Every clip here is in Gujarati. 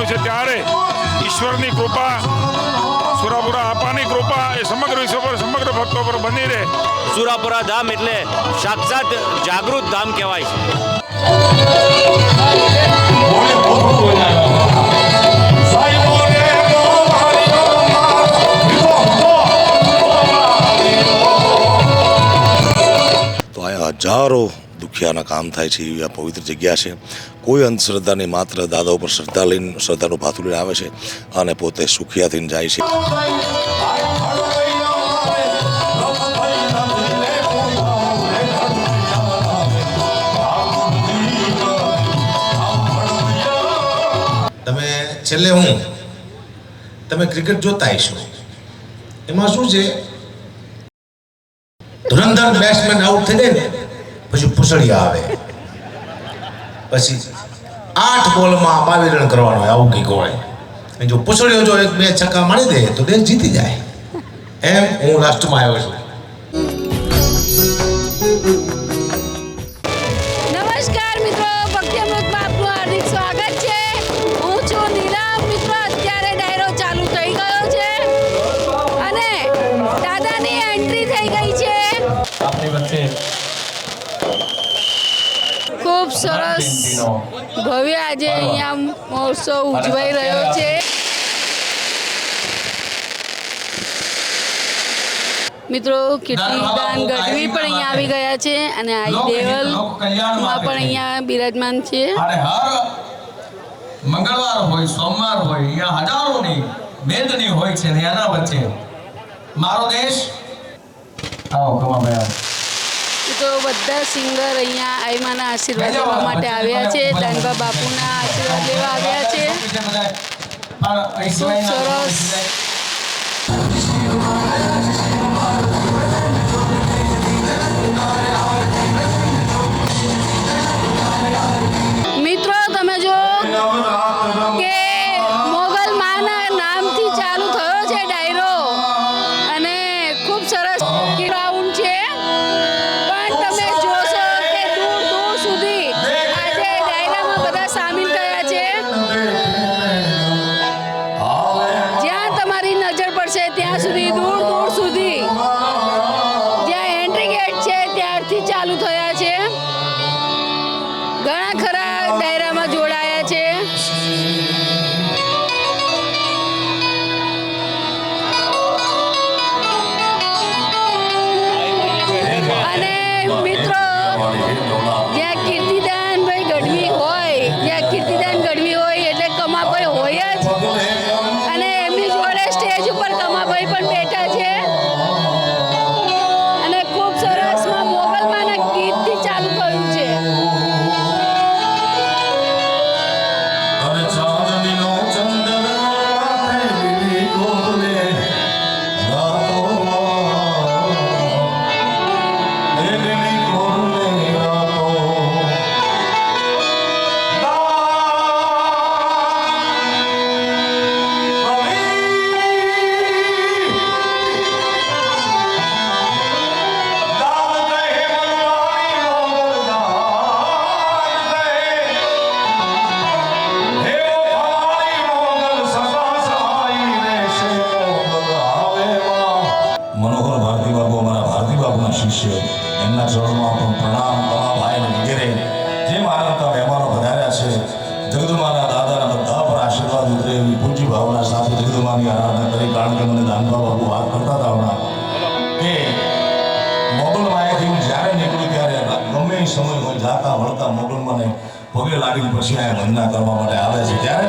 બન્યું છે ત્યારે ઈશ્વરની કૃપા સુરાપુરા આપાની કૃપા એ સમગ્ર વિશ્વ પર સમગ્ર ભક્તો પર બની રહે. સુરાપુરા ધામ એટલે સાક્ષાત જાગૃત ધામ કહેવાય છે. હજારો દુખિયાના કામ થાય છે એવી આ પવિત્ર જગ્યા છે. કોઈ અંધશ્રદ્ધાની માત્ર દાદા ઉપર શ્રદ્ધા લઈને, શ્રદ્ધાનું ભાથું લઈને આવે છે અને પોતે સુખિયા થઈને જાય છે. તમે છેલ્લે હું, તમે ક્રિકેટ જોતા હશો એમાં શું છે? ધુરંધર બેટ્સમેન આઉટ થઈ જાય ને. પછી પૂસળિયા આવે. પછી આઠ બોલમાં બાવીસ રન કરવાનો હોય આવું કંઈક હોય જો પૂછડીઓ જો એક બે છક્કા મારી દે, તો દેશ જીતી જાય. એમ હું લાસ્ટમાં આવ્યો છું. સરસ ભવ્ય આજે અહીંયા મહોત્સવ ઉજવાઈ રહ્યો છે. મિત્રો કીર્તિદાન ગઢવી પણ અહીંયા આવી ગયા છે અને આઈ લેવલમાં પણ અહીંયા બિરાજમાન છે. મંગળવાર હોય સોમવાર હોય અહીંયા હજારોની મેદની હોય છે ને એના વચ્ચે. મારો દેશ. આવો કમાભાઈ આવો તો બધા સિંગર અહીંયા આઈમાના આશીર્વાદ લેવા માટે આવ્યા છે દાનબા બાપુના આશીર્વાદ લેવા આવ્યા છે સરસ. મિત્રો જ્યાં કીર્તિદાનભાઈ શિષ્ય એમના ચરણમાં પણ પ્રણામ તમામ ભાઈ વગેરે. જે માનવતા મહેમાનો વધાર્યા છે, જગદુમાના દાદાના બધા પર આશીર્વાદ ઉતરે એવી પૂજ્ય ભાવના સાથે જગદુમાની આરાધના કરી, કારણ કે મને દાનભાવ બાબુ વાત કરતા હતા હમણાં. કે મોગલ માયાથી હું જ્યારે નીકળ્યું ત્યારે ગમે એ સમય હોય જાતા વળતા મોગલ મને પગે લાગીને પછી આ વંદના કરવા માટે આવે છે. ત્યારે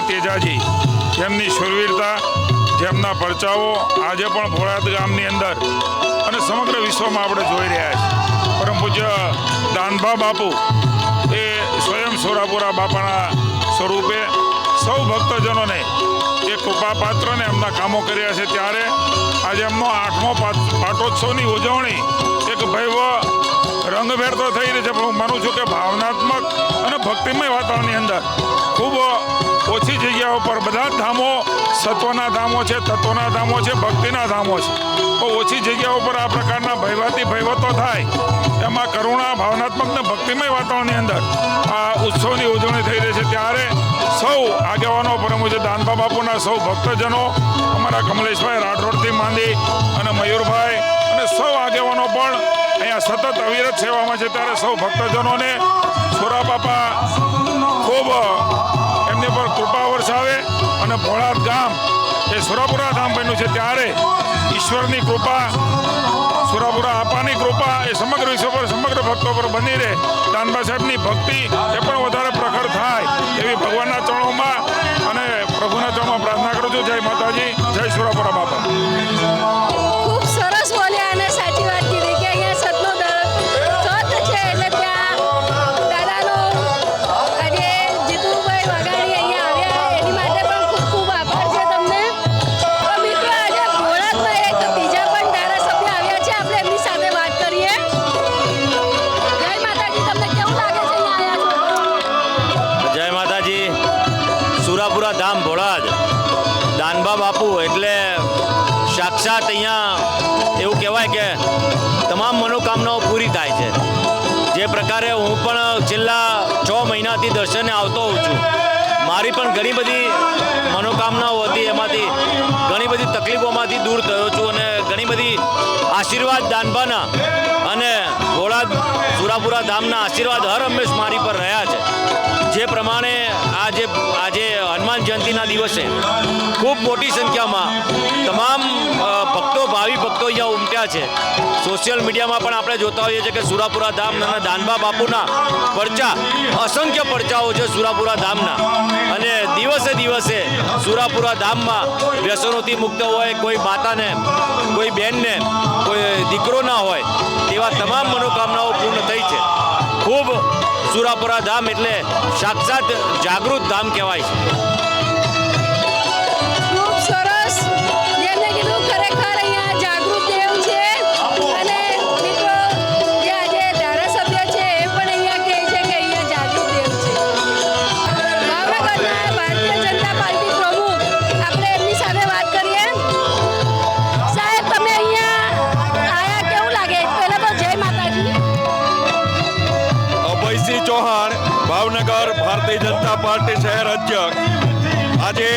પધારેલા તેજાજી. જેમની શૂરવીરતા, જેમના પરચાઓ આજે પણ ભોળાદ ગામની અંદર અને સમગ્ર વિશ્વમાં આપણે જોઈ રહ્યા છીએ. પરમ પૂજ્ય દાનભા બાપુ એ સ્વયં સોરાપુરા બાપાના સ્વરૂપે સૌ ભક્તજનોને એ કૃપાપાત્રને એમના કામો કર્યા છે ત્યારે આજે એમનો આઠમો પાટ- પાટોત્સવની ઉજવણી એક ભૈવ રંગભેર તો થઈ રહી છે, પણ હું માનું છું કે ભાવનાત્મક અને ભક્તિમય વાતાવરણની અંદર ખૂબ ઓછી જગ્યાઓ પર બધા ધામો સત્વના ધામો છે, તત્વના ધામો છે, ભક્તિના ધામો છે. તો ઓછી જગ્યાઓ પર આ પ્રકારના ભયવાતી ભયવતો થાય, એમાં કરુણા, ભાવનાત્મક ને ભક્તિમય વાતાવરણની અંદર આ ઉત્સવની ઉજવણી થઈ રહી છે. ત્યારે સૌ આગેવાનો, પરમ છે દાનભા બાપુના સૌ ભક્તજનો, અમારા કમલેશભાઈ રાઠોડથી માંડી અને મયુરભાઈ અને સૌ આગેવાનો પણ અહીંયા સતત અવિરત સેવામાં છે. ત્યારે સૌ ભક્તજનોને સોરા બાપા ખૂબ એમની પર કૃપા વરસાવે અને ભોળાત ગામ એ સુરાપુરા ધામ બન્યું છે ત્યારે ઈશ્વરની કૃપા, સુરાપુરા આપાની કૃપા એ સમગ્ર વિશ્વ પર, સમગ્ર ભક્તો પર બની રહે. દાનબા સાહેબની ભક્તિ એ પણ વધારે પ્રખર થાય એવી ભગવાનના ચરણોમાં અને પ્રભુના ચરણોમાં પ્રાર્થના કરું છું. જય માતાજી, જય સુરાપુરા બાપા. ખૂબ સરસ એવું કહેવાય કે તમામ મનોકામનાઓ પૂરી થાય છે. જે પ્રકારે હું પણ છેલ્લા છ મહિનાથી દર્શને આવતો હોઉં છું. મારી પણ ઘણી બધી મનોકામનાઓ હતી એમાંથી. ઘણી બધી તકલીફોમાંથી દૂર થયો છું અને ઘણી બધી આશીર્વાદ દાનબાના અને ભોળા સુરાપુરા ધામના આશીર્વાદ હર હંમેશ મારી પર રહ્યા છે. જે પ્રમાણે આજે આજે હનુમાન જયંતિના દિવસે ખૂબ મોટી સંખ્યામાં તમામ ભક્તો, ભાવિ ભક્તો અહીંયા ઉમટ્યા છે. સોશિયલ મીડિયામાં પણ આપણે જોતા હોઈએ છીએ કે સુરાપુરા ધામ અને દાનબા બાપુના પરચા અસંખ્ય પરચાઓ છે સુરાપુરા ધામના. અને દિવસે દિવસે સુરાપુરા ધામમાં વ્યસનોથી મુક્ત હોય, કોઈ માતાને, કોઈ બહેનને કોઈ દીકરો ના હોય, તેવા તમામ મનોકામનાઓ પૂર્ણ થઈ છે. ખૂબ સુરાપુરા ધામ એટલે સાક્ષાત જાગૃત ધામ કહેવાય છે. ભાવનગર ભારતીય જનતા પાર્ટી શહેર અધ્યક્ષ. આજે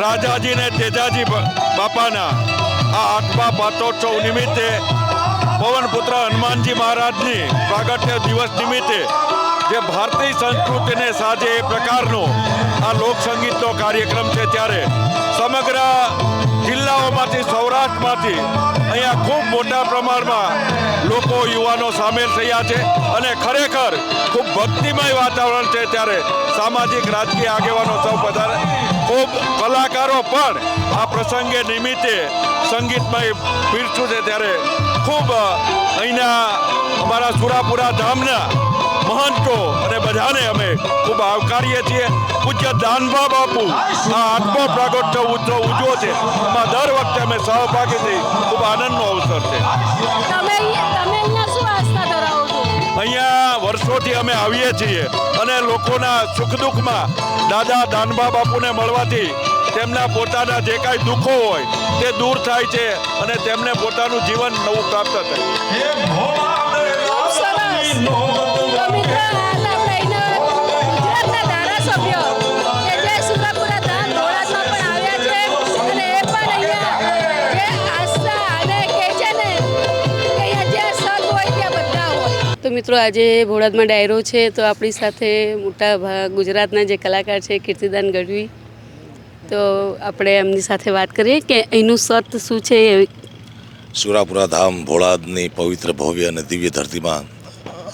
રાજાજી ને તેજાજી બાપાના આ આઠમા પાટોત્સવ નિમિત્તે પવનપુત્ર હનુમાનજી મહારાજની પ્રાગટ્ય દિવસ નિમિત્તે જે ભારતીય સંસ્કૃતિને સાજે એ પ્રકારનો આ લોકસંગીતનો કાર્યક્રમ છે ત્યારે સમગ્ર જિલ્લાઓમાંથી સૌરાષ્ટ્રમાંથી અહીંયા ખૂબ મોટા પ્રમાણમાં લોકો યુવાનો સામેલ થયા છે અને ખરેખર ખૂબ ભક્તિમય વાતાવરણ છે ત્યારે સામાજિક રાજકીય આગેવાનો સૌ પધારે ખૂબ કલાકારો પણ આ પ્રસંગે નિમિત્તે સંગીતમય પીરછું છે ત્યારે ખૂબ અહીંના અમારા સુરાપુરા ધામના મહંતો અને બધાને અમે ખૂબ આવકારીએ છીએ. પૂજ્ય દાનભા બાપુ આ આત્મ પ્રાગટ્ય ઉત્સવ ઉજવો છે. એમાં દર વખતે અમે સહભાગી થઈ ખૂબ આનંદનો અવસર છો. અહીંયા વર્ષોથી અમે આવીએ છીએ અને લોકોના સુખ દુઃખમાં દાદા દાનભા બાપુને મળવાથી તેમના પોતાના જે કાંઈ દુઃખો હોય તે દૂર થાય છે અને તેમને પોતાનું જીવન નવું પ્રાપ્ત થાય. તો મિત્રો આજે ભોળાદમાં ડાયરો છે, તો આપણી સાથે મોટા ભાગ ગુજરાતના જે કલાકાર છે, કીર્તિદાન ગઢવી. તો આપણે એમની સાથે વાત કરીએ કે અહીંનું સત શું છે સુરાપુરા ધામ ભોળાદની પવિત્ર ભવ્ય અને દિવ્ય ધરતીમાં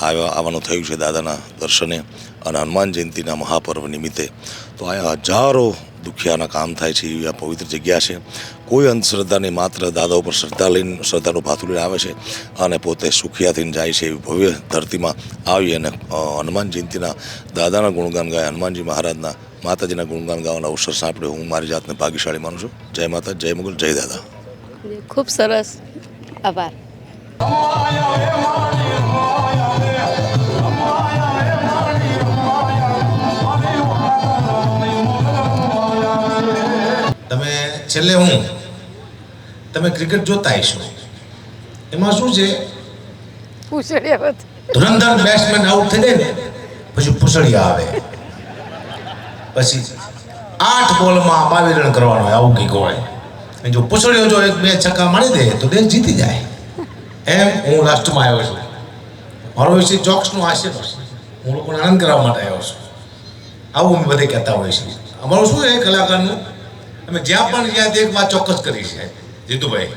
આવવાનું થયું છે દાદાના દર્શને અને હનુમાન જયંતિના મહાપર્વ નિમિત્તે. તો અહીંયા હજારો દુખિયાના કામ થાય છે એવી આ પવિત્ર જગ્યા છે. કોઈ અંધશ્રદ્ધા નહીં માત્ર દાદા ઉપર શ્રદ્ધા લઈને, શ્રદ્ધાનું ભાથું લઈને આવે છે અને પોતે સુખિયા થઈને જાય છે એવી ભવ્ય ધરતીમાં આવી અને હનુમાન જયંતિના દાદાના ગુણગાન ગાય, હનુમાનજી મહારાજના માતાજીના ગુણગાન ગાવાનો અવસર સાંપડ્યો હું મારી જાતને ભાગ્યશાળી માનું છું. જય માતા, જય મુગલ, જય દાદા. ખૂબ સરસ. આભાર. છેલ્લે હું તમે ક્રિકેટ જોતા હશો એમાં શું છે? પૂછડ્યા ધુરંધર બેટ્સમેન આઉટ થઈ જાય ને પછી પૂછડિયા આવે. પછી આઠ બોલમાં બાવીસ રન કરવાનો હોય આવું કંઈક હોય. જો પૂછડીઓ જો એક બે છક્કા મારી દે તો દેશ જીતી જાય. એમ હું લાસ્ટમાં આવ્યો છું. મારો વિશે જોક્સનું હાસ્ય હું લોકોને આનંદ કરવા માટે આવ્યો છું. આવું અમે બધે કહેતા હોય છે અમારું શું છે કલાકારનું? અમે જ્યાં પણ જ્યાં એક વાત ચોક્કસ કરી છે, જીતુભાઈ,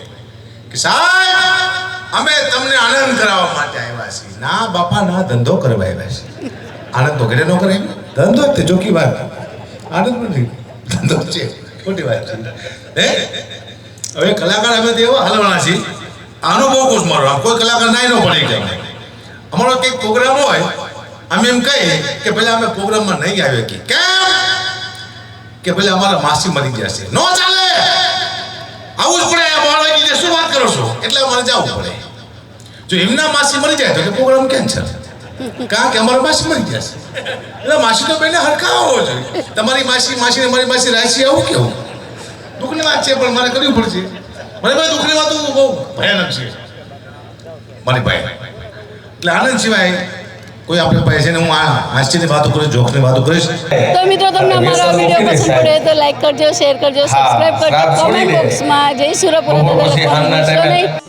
કે સાહેબ, અમે તમને આનંદ કરાવવા માટે આવ્યા છીએ. ના, બાપા, ના, ધંધો કરવા આવ્યા છે. આનંદ તો ઘરે ન કરે. ધંધો તે જોકી વાત. આનંદ નથી ધંધો છે. ખોટી વાત હે? હવે કલાકાર અમે એવા હલવાના છીએ. આનો બહુ કુશ મારો. આમ કોઈ કલાકાર નાય ન પડી જાય અમારો કંઈક પ્રોગ્રામ હોય, અમે એમ કહીએ કે પેલા અમે પ્રોગ્રામમાં નહીં આવ્યા કે. કે ભલે અમારા માસી મરી ગયા છે. નો ચાલે! આવું જ પડે બાળકી શું વાત કરો છો? એટલે અમારે જવું પડે. જો એમના માસી મરી જાય તો કે પ્રોગ્રામ કેન્સલ કારણ કે અમારા માસી મરી ગયા છે. એટલે માસી તો બેને હરખાવો જોઈએ તમારી માસી માસી ને મારી માસી રાશી આવું કેવું દુઃખની વાત છે, પણ મારે કરવી પડશે. મારી ભાઈ દુઃખની વાત બહુ ભયાનક છે. મારી ભાઈ. એટલે આનંદ સિવાય કોઈ આપણે પાસે હું આ હાસ્યની વાતો કરીશ જોખની વાતો કરીશ. તો મિત્રો તમને અમારો વીડિયો પસંદ પડે તો લાઈક કરજો શેર કરજો સબસ્ક્રાઇબ કરજો કોમેન્ટ બોક્સમાં જય સુરપુરા લખવાનું ભૂલશો નહીં.